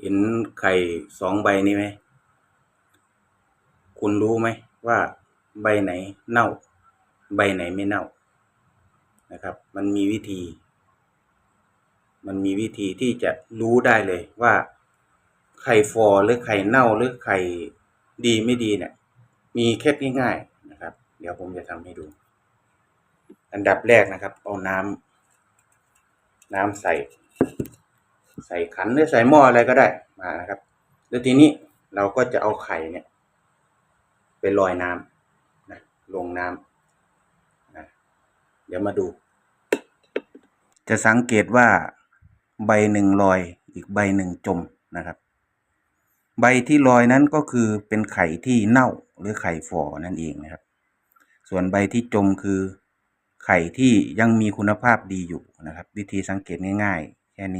เห็นไข่สองใบนี้ไหม คุณรู้ไหมว่าใบไหนเน่า ใบไหนไม่เน่านะครับ มันมีวิธี มันมีวิธีที่จะรู้ได้เลยว่าไข่ฟอหรือไข่เน่าหรือไข่ดีไม่ดีเนี่ยมีเคล็ดง่ายๆนะครับ เดี๋ยวผมจะทำให้ดู อันดับแรกนะครับ เอาน้ำน้ำใส่ ใส่ขันหรือใส่หม้ออะไรก็ได้มานะครับ แล้วทีนี้เราก็จะเอาไข่เนี่ยไปลอยน้ำนะลงน้ำนะเดี๋ยวมาดู จะสังเกตว่าใบหนึ่งลอยอีกใบหนึ่งจมนะครับ ใบที่ลอยนั้นก็คือเป็นไข่ที่เน่าหรือไข่ฝ่อนั่นเองนะครับ ส่วนใบที่จมคือไข่ที่ยังมีคุณภาพดีอยู่นะครับ วิธีสังเกตง่ายๆแค่นี้